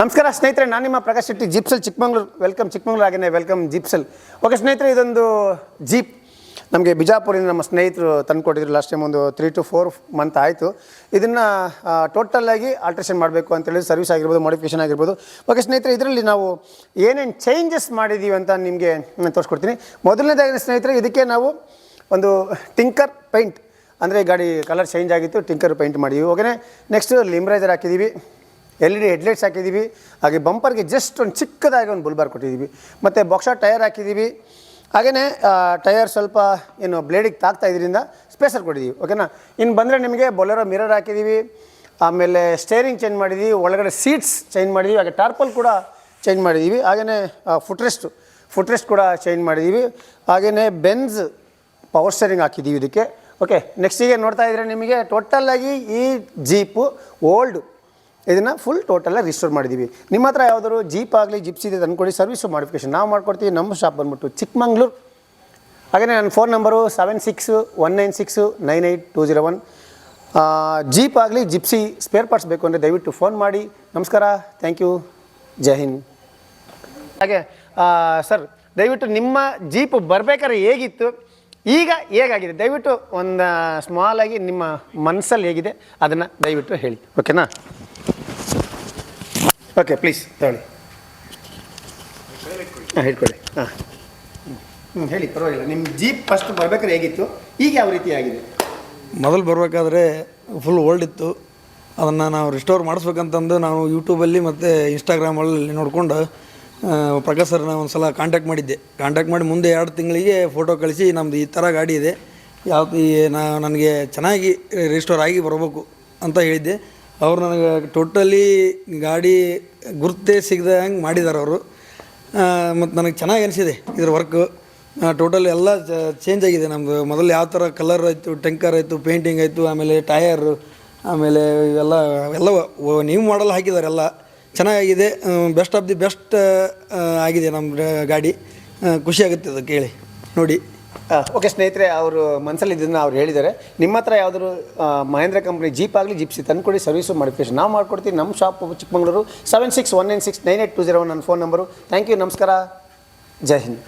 ನಮಸ್ಕಾರ ಸ್ನೇಹಿತರೆ, ನಾನು ನಿಮ್ಮ ಪ್ರಕಾಶ್ ಶೆಟ್ಟಿ, ಜಿಪ್ಸಲ್ ಚಿಕ್ಕಮಂಗ್ಳೂರು. ವೆಲ್ಕಮ್ ಚಿಕ್ಕಮಂಗ್ಳೂರು ಆಗಿದೆ ವೆಲ್ಕಮ್ ಜೀಪ್ಸಲ್. ಓಕೆ ಸ್ನೇಹಿತರೆ, ಇದೊಂದು ಜೀಪ್. ನಮಗೆ ಬಿಜಾಪುರಿಂದ ನಮ್ಮ ಸ್ನೇಹಿತರು ತಂದುಕೊಟ್ಟಿದ್ರು ಲಾಸ್ಟ್ ಟೈಮ್ ಒಂದು ತ್ರೀ ಟು ಫೋರ್ ಮಂತ್ ಆಯಿತು. ಇದನ್ನು ಟೋಟಲಾಗಿ ಆಲ್ಟ್ರೇಷನ್ ಮಾಡಬೇಕು ಅಂತೇಳಿ ಸರ್ವಿಸ್ ಆಗಿರ್ಬೋದು ಮಾಡಿಫಿಕೇಷನ್ ಆಗಿರ್ಬೋದು. ಓಕೆ ಸ್ನೇಹಿತರೆ, ಇದರಲ್ಲಿ ನಾವು ಏನೇನು ಚೇಂಜಸ್ ಮಾಡಿದ್ದೀವಿ ಅಂತ ನಿಮಗೆ ನಾನು ತೋರಿಸ್ಕೊಡ್ತೀನಿ. ಮೊದಲನೇದಾಗಿ ಸ್ನೇಹಿತರೆ, ಇದಕ್ಕೆ ನಾವು ಒಂದು ಟಿಂಕರ್ ಪೈಂಟ್ ಅಂದರೆ ಗಾಡಿ ಕಲರ್ ಚೇಂಜ್ ಆಗಿತ್ತು ಟಿಂಕರ್ ಪೈಂಟ್ ಮಾಡಿದ್ವಿ. ಓಕೆನೇ ನೆಕ್ಸ್ಟ್ ಲಿಮ್ರೈಸರ್ ಹಾಕಿದ್ದೀವಿ ಎಲ್ ಇ ಡಿ ಹೆಡ್ಲೈಟ್ಸ್ ಹಾಕಿದ್ದೀವಿ. ಹಾಗೆ ಬಂಪರ್ಗೆ ಜಸ್ಟ್ ಒಂದು ಚಿಕ್ಕದಾಗಿ ಒಂದು ಬುಲ್ಬಾರ್ ಕೊಟ್ಟಿದ್ದೀವಿ. ಮತ್ತು ಬಾಕ್ಸ ಟೈರ್ ಹಾಕಿದ್ದೀವಿ. ಹಾಗೆಯೇ ಟೈರ್ ಸ್ವಲ್ಪ, ಏನು ಬ್ಲೇಡಿಗೆ ತಾಗ್ತಾ ಇದರಿಂದ ಸ್ಪೇಸರ್ ಕೊಟ್ಟಿದ್ದೀವಿ. ಓಕೆನಾ ಇನ್ನು ಬಂದರೆ ನಿಮಗೆ ಬೊಲೆರೋ ಮಿರರ್ ಹಾಕಿದ್ದೀವಿ. ಆಮೇಲೆ ಸ್ಟೇರಿಂಗ್ ಚೇಂಜ್ ಮಾಡಿದ್ದೀವಿ. ಒಳಗಡೆ ಸೀಟ್ಸ್ ಚೇಂಜ್ ಮಾಡಿದ್ದೀವಿ. ಹಾಗೆ ಟಾರ್ಪಲ್ ಕೂಡ ಚೇಂಜ್ ಮಾಡಿದ್ದೀವಿ. ಹಾಗೆಯೇ ಫುಟ್ರೆಸ್ಟು ಫುಟ್ರೆಸ್ಟ್ ಕೂಡ ಚೇಂಜ್ ಮಾಡಿದ್ದೀವಿ. ಹಾಗೆಯೇ ಬೆನ್ಸ್ ಪವರ್ ಸ್ಟೇರಿಂಗ್ ಹಾಕಿದ್ದೀವಿ ಇದಕ್ಕೆ. ಓಕೆ ನೆಕ್ಸ್ಟಿಗೆ ನೋಡ್ತಾ ಇದ್ರೆ ನಿಮಗೆ ಟೋಟಲ್ಲಾಗಿ ಈ ಜೀಪು ಓಲ್ಡು ಇದನ್ನು ಫುಲ್ ಟೋಟಲಾಗಿ ರಿಸ್ಟೋರ್ ಮಾಡಿದ್ದೀವಿ ನಿಮ್ಮ ಹತ್ರ ಯಾವ್ದಾದ್ರು ಜೀಪ್ ಆಗಲಿ ಜಿಪ್ಸಿ ಇದೆ ತಂದ್ಕೊಡಿ ಸರ್ವಿಸು ಮಾಡಿಫಿಕೇಶನ್ ನಾವು ಮಾಡ್ಕೊಡ್ತೀವಿ, ನಮ್ಮ ಶಾಪ್ ಬಂದ್ಬಿಟ್ಟು ಚಿಕ್ಕಮಂಗ್ಳೂರು. ಹಾಗೆಯೇ ನನ್ನ phone number seven six one nine six nine eight two zero one jeep ಆಗಲಿ ಜಿಪ್ಸಿ ಸ್ಪೇರ್ ಪಾರ್ಟ್ಸ್ ಬೇಕು ಅಂದರೆ ದಯವಿಟ್ಟು ಫೋನ್ ಮಾಡಿ. ನಮಸ್ಕಾರ ಥ್ಯಾಂಕ್ ಯು ಜೈ ಹಿಂದ್. ಹಾಗೆ ಸರ್ ದಯವಿಟ್ಟು ನಿಮ್ಮ ಜೀಪ್ ಬರ್ಬೇಕಾದ್ರೆ ಹೇಗಿತ್ತು? ಈಗ ಹೇಗಾಗಿದೆ? ದಯವಿಟ್ಟು ಒಂದು ಸ್ಮಾಲ್ ಆಗಿ ನಿಮ್ಮ ಮನಸ್ಸಲ್ಲಿ ಹೇಗಿದೆ? ಅದನ್ನು ದಯವಿಟ್ಟು ಹೇಳಿ. ಓಕೆನಾ ಓಕೆ ಪ್ಲೀಸ್ ತಗೊಳ್ಳಿ ಹಾಂ ಹೇಳ್ಕೊಳ್ಳಿ ಹಾಂ. ಹ್ಞೂ ಹೇಳಿ ಪರವಾಗಿಲ್ಲ. ನಿಮ್ಮ ಜೀಪ್ ಫಸ್ಟ್ ಬರ್ಬೇಕಾದ್ರೆ ಹೇಗಿತ್ತು? ಈಗ ಯಾವ ರೀತಿ ಆಗಿದೆ? ಮೊದಲು ಬರಬೇಕಾದ್ರೆ ಫುಲ್ ಓಲ್ಡ್ ಇತ್ತು. ಅದನ್ನು ನಾವು ರಿಸ್ಟೋರ್ ಮಾಡಿಸ್ಬೇಕಂತಂದು ನಾವು ಯೂಟ್ಯೂಬಲ್ಲಿ ಮತ್ತು ಇನ್ಸ್ಟಾಗ್ರಾಮಲ್ಲಿ ನೋಡ್ಕೊಂಡು ಪ್ರಕಾಶ್ ಸರ್ನ ಒಂದು ಸಲ ಕಾಂಟ್ಯಾಕ್ಟ್ ಮಾಡಿದ್ದೆ. ಕಾಂಟ್ಯಾಕ್ಟ್ ಮಾಡಿ ಮುಂದೆ ಎರಡು ತಿಂಗಳಿಗೆ ಫೋಟೋ ಕಳಿಸಿ ನಮ್ಮದು ಈ ಥರ ಗಾಡಿ ಇದೆ. ಯಾವ ನಾ ನನಗೆ ಚೆನ್ನಾಗಿ ರಿಸ್ಟೋರ್ ಆಗಿ ಬರಬೇಕು ಅಂತ ಹೇಳಿದ್ದೆ. ಅವ್ರು ನನಗೆ ಟೋಟಲಿ ಗಾಡಿ ಗುರ್ತೇ ಸಿಗದ ಹಂಗೆ ಮಾಡಿದ್ದಾರೆ ಅವರು. ಮತ್ತು ನನಗೆ ಚೆನ್ನಾಗಿ ಅನಿಸಿದೆ ಇದ್ರ ವರ್ಕು. ಟೋಟಲ್ ಎಲ್ಲ ಚೇಂಜ್ ಆಗಿದೆ ನಮ್ಮದು ಮೊದಲು ಯಾವ ಥರ ಕಲರ್ ಆಯಿತು ಟೆಂಕರ್ ಆಯಿತು ಪೇಂಟಿಂಗ್ ಆಯಿತು, ಆಮೇಲೆ ಟಯರು ಆಮೇಲೆ ಇವೆಲ್ಲ ಎಲ್ಲ ನೀವು ಮಾಡಲ್ ಹಾಕಿದ್ದಾರೆ ಎಲ್ಲ. ಚೆನ್ನಾಗಿದೆ ಬೆಸ್ಟ್ ಆಫ್ ದಿ ಬೆಸ್ಟ್ ಆಗಿದೆ ನಮ್ಮ ಗಾಡಿ. ಖುಷಿಯಾಗುತ್ತೆ ಅದು ಕೇಳಿ, ನೋಡಿ. ಓಕೆ ಸ್ನೇಹಿತರೆ, ಅವರು ಮನಸ್ಸಲ್ಲಿ ಇದನ್ನು ಅವ್ರು ಹೇಳಿದ್ದಾರೆ. ನಿಮ್ಮ ಹತ್ರ ಯಾವ್ದಾದ್ರು ಮಹೇಂದ್ರ ಕಂಪ್ನಿ ಜೀಪ್ ಆಗಲಿ ಜಿಪ್ಸಿ ತಂದ್ಕೊಡಿ ಸರ್ವಿಸು ಮಾಡಿಫಿಕೇಶನ್ ನಾವು ಮಾಡ್ಕೊಡ್ತೀವಿ ನಮ್ಮ shop Chikmagalur seven six one nine six nine eight two zero one ನನ್ನ ಫೋನ್ ನಂಬರು ಥ್ಯಾಂಕ್ ಯು ನಮಸ್ಕಾರ. ಜೈ ಹಿಂದ್.